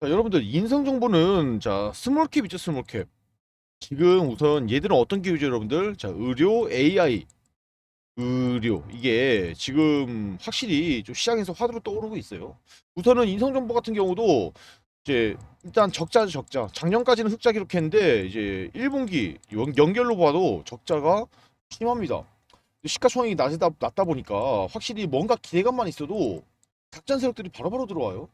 자, 여러분들 인성 정보는 자 스몰캡 있죠 스몰캡. 지금 우선 얘들은 어떤 기업이죠 여러분들? 자 의료 AI 의료 이게 지금 확실히 좀 시장에서 화두로 떠오르고 있어요. 우선은 인성 정보 같은 경우도 이제 일단 적자죠 적자. 작년까지는 흑자 기록했는데 이제 1분기 연, 연결로 봐도 적자가 심합니다. 시가총액이 낮다, 낮다 보니까 확실히 뭔가 기대감만 있어도 작전 세력들이 바로바로 들어와요.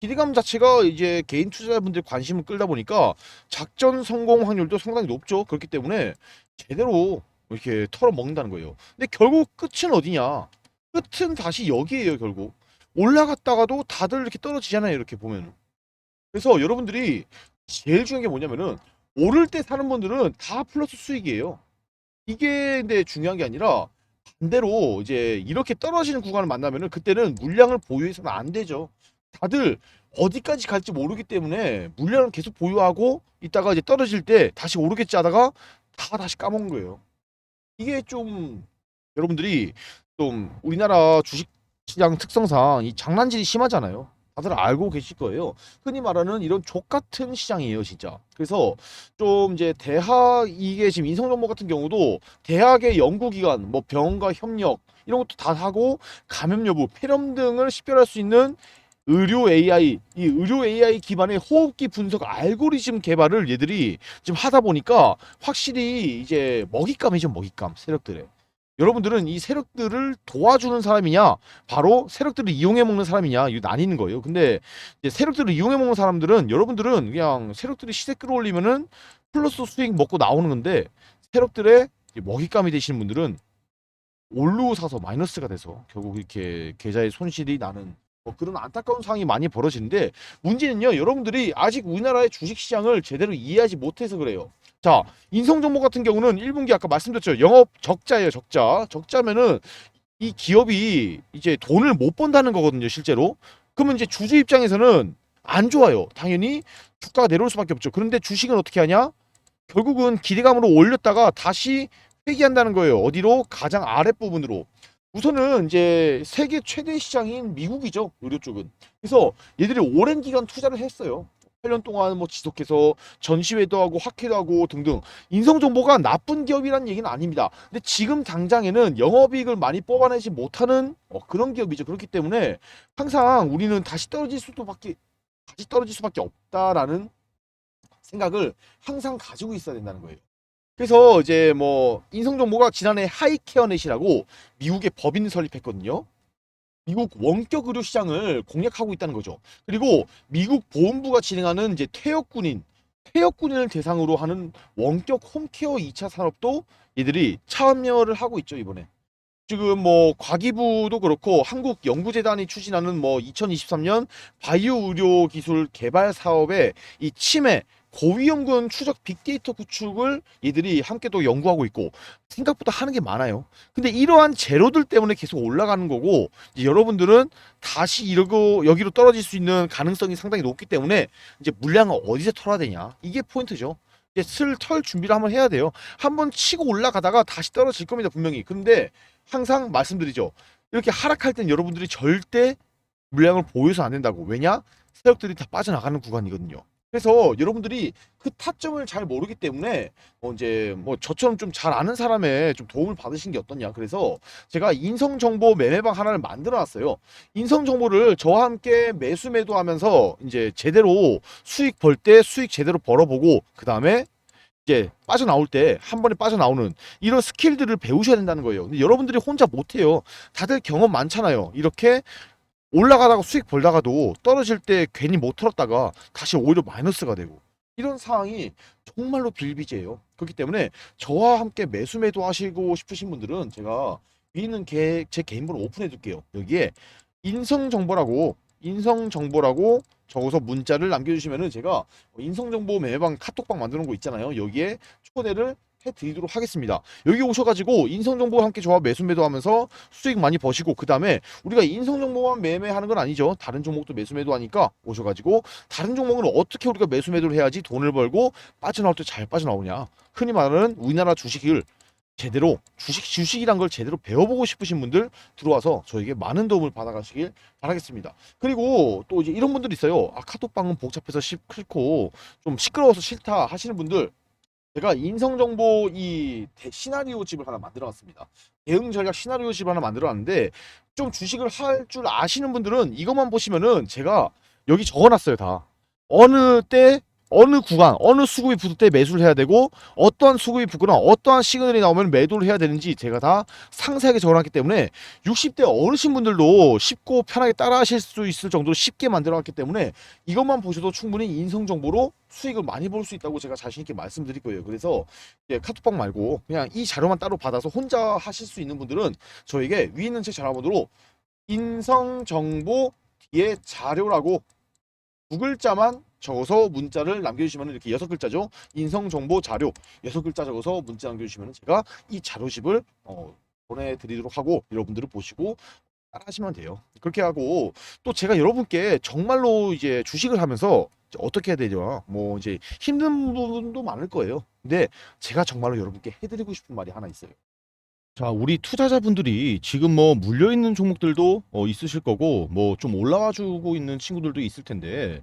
기대감 자체가 이제 개인 투자자분들 관심을 끌다 보니까 작전 성공 확률도 상당히 높죠. 그렇기 때문에 제대로 이렇게 털어먹는다는 거예요. 근데 결국 끝은 어디냐? 끝은 다시 여기에요, 결국. 올라갔다가도 다들 이렇게 떨어지잖아요, 이렇게 보면. 그래서 여러분들이 제일 중요한 게 뭐냐면은 오를 때 사는 분들은 다 플러스 수익이에요. 이게 근데 중요한 게 아니라 반대로 이제 이렇게 떨어지는 구간을 만나면은 그때는 물량을 보유해서는 안 되죠. 다들 어디까지 갈지 모르기 때문에 물량을 계속 보유하고 있다가 이제 떨어질 때 다시 오르겠지 하다가 다 다시 까먹은 거예요. 이게 좀 여러분들이 좀 우리나라 주식 시장 특성상 이 장난질이 심하잖아요. 다들 알고 계실 거예요. 흔히 말하는 이런 족 같은 시장이에요, 진짜. 그래서 좀 이제 대학 이게 지금 인성 정보 같은 경우도 대학의 연구기관, 뭐 병원과 협력 이런 것도 다 하고 감염 여부, 폐렴 등을 식별할 수 있는 의료 AI, 이 의료 AI 기반의 호흡기 분석 알고리즘 개발을 얘들이 지금 하다 보니까 확실히 이제 먹잇감이죠, 먹잇감 세력들의. 여러분들은 이 세력들을 도와주는 사람이냐, 바로 세력들을 이용해 먹는 사람이냐, 이거 나뉘는 거예요. 근데 이제 세력들을 이용해 먹는 사람들은 여러분들은 그냥 세력들이 시세 끌어올리면은 플러스 수익 먹고 나오는 건데 세력들의 먹잇감이 되시는 분들은 올로 사서 마이너스가 돼서 결국 이렇게 계좌에 손실이 나는 뭐 그런 안타까운 상황이 많이 벌어지는데 문제는요 여러분들이 아직 우리나라의 주식시장을 제대로 이해하지 못해서 그래요. 자 인성정보 같은 경우는 1분기 아까 말씀드렸죠. 영업 적자예요 적자. 적자면은 이 기업이 이제 돈을 못 번다는 거거든요 실제로. 그러면 이제 주주 입장에서는 안 좋아요. 당연히 주가가 내려올 수밖에 없죠. 그런데 주식은 어떻게 하냐? 결국은 기대감으로 올렸다가 다시 회귀한다는 거예요. 어디로? 가장 아랫부분으로 우선은 이제 세계 최대 시장인 미국이죠 의료 쪽은. 그래서 얘들이 오랜 기간 투자를 했어요. 8년 동안 뭐 지속해서 전시회도 하고 학회도 하고 등등. 인성 정보가 나쁜 기업이라는 얘기는 아닙니다. 근데 지금 당장에는 영업이익을 많이 뽑아내지 못하는 어, 그런 기업이죠. 그렇기 때문에 항상 우리는 다시 떨어질 수도밖에 다시 떨어질 수밖에 없다라는 생각을 항상 가지고 있어야 된다는 거예요 그래서 이제 뭐 인성정보가 지난해 하이케어넷이라고 미국의 법인 설립했거든요. 미국 원격 의료 시장을 공략하고 있다는 거죠. 그리고 미국 보훈부가 진행하는 이제 퇴역군인, 퇴역군인을 대상으로 하는 원격 홈케어 2차 산업도 얘들이 참여를 하고 있죠, 이번에. 지금 뭐 과기부도 그렇고 한국 연구재단이 추진하는 뭐 2023년 바이오 의료 기술 개발 사업의 이 치매 고위험군 추적 빅데이터 구축을 얘들이 함께 또 연구하고 있고 생각보다 하는 게 많아요. 근데 이러한 재료들 때문에 계속 올라가는 거고 여러분들은 다시 이러고 여기로 떨어질 수 있는 가능성이 상당히 높기 때문에 이제 물량을 어디서 털어야 되냐 이게 포인트죠. 이제 슬 털 준비를 한번 해야 돼요. 한번 치고 올라가다가 다시 떨어질 겁니다 분명히. 근데 항상 말씀드리죠. 이렇게 하락할 땐 여러분들이 절대 물량을 보유해서 안 된다고. 왜냐? 세력들이 다 빠져나가는 구간이거든요. 그래서 여러분들이 그 타점을 잘 모르기 때문에 어 이제 뭐 저처럼 좀 잘 아는 사람의 좀 도움을 받으신 게 어떠냐. 그래서 제가 인성 정보 매매방 하나를 만들어 놨어요. 인성 정보를 저와 함께 매수 매도 하면서 이제 제대로 수익 벌 때 수익 제대로 벌어보고 그 다음에 이제 빠져나올 때 한 번에 빠져나오는 이런 스킬들을 배우셔야 된다는 거예요. 근데 여러분들이 혼자 못해요. 다들 경험 많잖아요. 이렇게 올라가다가 수익 벌다가도 떨어질 때 괜히 못 털었다가 다시 오히려 마이너스가 되고 이런 상황이 정말로 빌비재예요. 그렇기 때문에 저와 함께 매수 매도 하시고 싶으신 분들은 제가 위에 있는 개, 제 개인 번호 오픈해 둘게요. 여기에 인성 정보라고 인성 정보라고 적어서 문자를 남겨주시면은 제가 인성 정보 매매방 카톡방 만드는 거 있잖아요. 여기에 초대를 해드리도록 하겠습니다. 여기 오셔가지고 인성정보와 함께 저와 매수 매도하면서 수익 많이 버시고 그 다음에 우리가 인성정보만 매매하는 건 아니죠. 다른 종목도 매수 매도하니까 오셔가지고 다른 종목은 어떻게 우리가 매수 매도를 해야지 돈을 벌고 빠져나올 때 잘 빠져나오냐. 흔히 말하는 우리나라 주식을 제대로 주식 주식이란 걸 제대로 배워보고 싶으신 분들 들어와서 저에게 많은 도움을 받아가시길 바라겠습니다. 그리고 또 이제 이런 분들 있어요. 아 카톡방은 복잡해서 싫고 좀 시끄러워서 싫다 하시는 분들 제가 인성 정보 이 대- 시나리오 집을 하나 만들어놨습니다. 대응 전략 시나리오 집 하나 만들어놨는데 좀 주식을 할 줄 아시는 분들은 이것만 보시면은 제가 여기 적어놨어요 다. 어느 때 어느 구간 어느 수급이 붙을 때 매수를 해야 되고 어떠한 수급이 붙거나 어떠한 시그널이 나오면 매도를 해야 되는지 제가 다 상세하게 적어놨기 때문에 60대 어르신분들도 쉽고 편하게 따라하실 수 있을 정도로 쉽게 만들어놨기 때문에 이것만 보셔도 충분히 인성 정보로 수익을 많이 벌수 있다고 제가 자신 있게 말씀드릴 거예요. 그래서 예, 카톡방 말고 그냥 이 자료만 따로 받아서 혼자 하실 수 있는 분들은 저에게 위에 있는 제 전화번호로 인성 정보 뒤에 자료라고 두 글자만 적어서 문자를 남겨주시면 이렇게 여섯 글자죠. 인성 정보 자료 여섯 글자 적어서 문자 남겨주시면 제가 이 자료집을 어, 보내드리도록 하고 여러분들을 보시고 따라하시면 돼요. 그렇게 하고 또 제가 여러분께 정말로 이제 주식을 하면서 어떻게 해야 되죠? 뭐 이제 힘든 부분도 많을 거예요. 근데 제가 정말로 여러분께 해드리고 싶은 말이 하나 있어요. 자, 우리 투자자분들이 지금 뭐 물려 있는 종목들도 어, 있으실 거고 뭐 좀 올라와 주고 있는 친구들도 있을 텐데